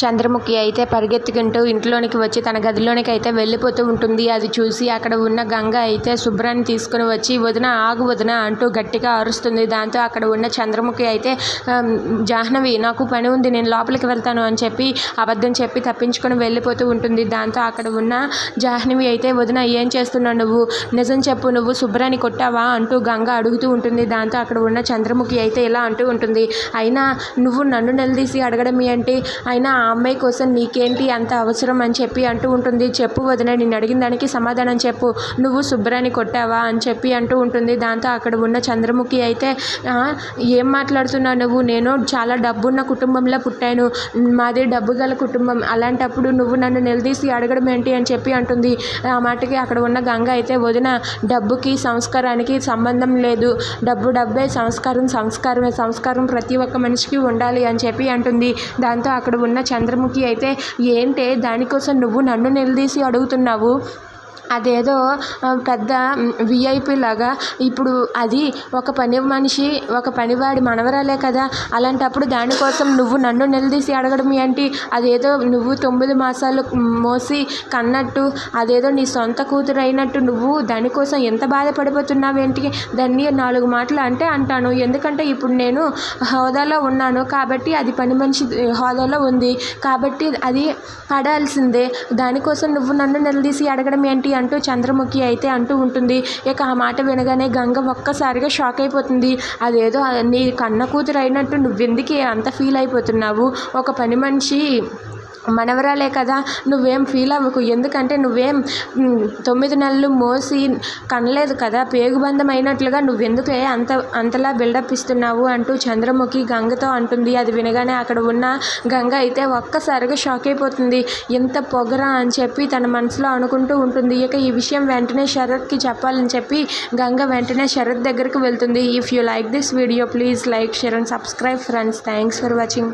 చంద్రముఖి అయితే పరిగెత్తుకుంటూ ఇంట్లోనికి వచ్చి తన గదిలోనికి అయితే వెళ్ళిపోతూ ఉంటుంది. అది చూసి అక్కడ ఉన్న గంగ అయితే శుభ్రాన్ని తీసుకుని వచ్చి వదిన ఆగు వదిన అంటూ గట్టిగా అరుస్తుంది. దాంతో అక్కడ ఉన్న చంద్రముఖి అయితే జాహ్నవి నాకు పని ఉంది నేను లోపలికి వెళ్తాను అని చెప్పి అబద్ధం చెప్పి తప్పించుకొని వెళ్ళిపోతూ ఉంటుంది. దాంతో అక్కడ ఉన్న జాహ్నవి అయితే వదిన ఏం చేస్తున్నావు నువ్వు? నిజం చెప్పు నువ్వు శుభ్రాన్ని కొట్టావా? అంటూ గంగ అడుగుతూ ఉంటుంది. దాంతో అక్కడ ఉన్న చంద్రముఖి అయితే ఇలా అంటూ ఉంటుంది అయినా నువ్వు నన్ను నిలదీసి అడగడం ఏంటి అయినా ఆ అమ్మాయి కోసం నీకేంటి అంత అవసరం అని చెప్పి అంటూ ఉంటుంది. చెప్పు వదిన నేను అడిగిన దానికి సమాధానం చెప్పు. నువ్వు శుభ్రాన్ని కొట్టావా అని చెప్పి అంటూ ఉంటుంది. దాంతో అక్కడ ఉన్న చంద్రముఖి అయితే ఏం మాట్లాడుతున్నావు నువ్వు? నేను చాలా డబ్బున్న కుటుంబంలో పుట్టాను. మాది డబ్బు గల కుటుంబం. అలాంటప్పుడు నువ్వు నన్ను నిలదీసి అడగడం ఏంటి అని చెప్పి అంటుంది. ఆ మాటకి అక్కడ ఉన్న గంగ అయితే వదిన డబ్బుకి సంస్కారానికి సంబంధం లేదు. డబ్బు డబ్బే సంస్కారం సంస్కారమే. సంస్కారం ప్రతి ఒక్క మనిషికి ఉండాలి అని చెప్పి అంటుంది. దాంతో అక్కడ ఉన్న చంద్రముఖి అయితే ఏంటే దానికోసం నువ్వు నన్ను నిలదీసి అడుగుతున్నావు? అదేదో పెద్ద విఐపి లాగా ఇప్పుడు అది ఒక పని మనిషి ఒక పనివాడి మనవరాలే కదా. అలాంటప్పుడు దానికోసం నువ్వు నన్ను నిలదీసి అడగడం ఏంటి? అదేదో నువ్వు తొమ్మిది మాసాలు మోసి కన్నట్టు అదేదో నీ సొంత కూతురు అయినట్టు నువ్వు దానికోసం ఎంత బాధపడిపోతున్నావేంటి దాన్ని నాలుగు మాటలు అంటే అంటాను. ఎందుకంటే ఇప్పుడు నేను హోదాలో ఉన్నాను కాబట్టి అది పని మనిషి హోదాలో ఉంది కాబట్టి అది పడాల్సిందే. దానికోసం నువ్వు నన్ను నిలదీసి అడగడం ఏంటి అంటూ చంద్రముఖి అయితే అంటూ ఉంటుంది. ఇక ఆ మాట వినగానే గంగ ఒక్కసారిగా షాక్ అయిపోతుంది. అదేదో నీ కన్న కూతురు అయినట్టు నువ్వెందుకు అంత ఫీల్ అయిపోతున్నావు? ఒక పని మనిషి మనవరాలే కదా నువ్వేం ఫీల్ అవ్వకు. ఎందుకంటే నువ్వేం తొమ్మిది నెలలు మోసి కనలేదు కదా పేగుబంధం అయినట్లుగా నువ్వెందుకే అంత అంతలా బిల్డప్ ఇస్తున్నావు అంటూ చంద్రముఖి గంగతో అంటుంది. అది వినగానే అక్కడ ఉన్న గంగ అయితే ఒక్కసారిగా షాక్ అయిపోతుంది. ఎంత పొగరా అని చెప్పి తన మనసులో అనుకుంటూ ఉంటుంది. ఇక ఈ విషయం వెంటనే శరత్కి చెప్పాలని చెప్పి గంగ వెంటనే శరత్ దగ్గరికి వెళ్తుంది. If you like this video please like share and subscribe friends thanks for watching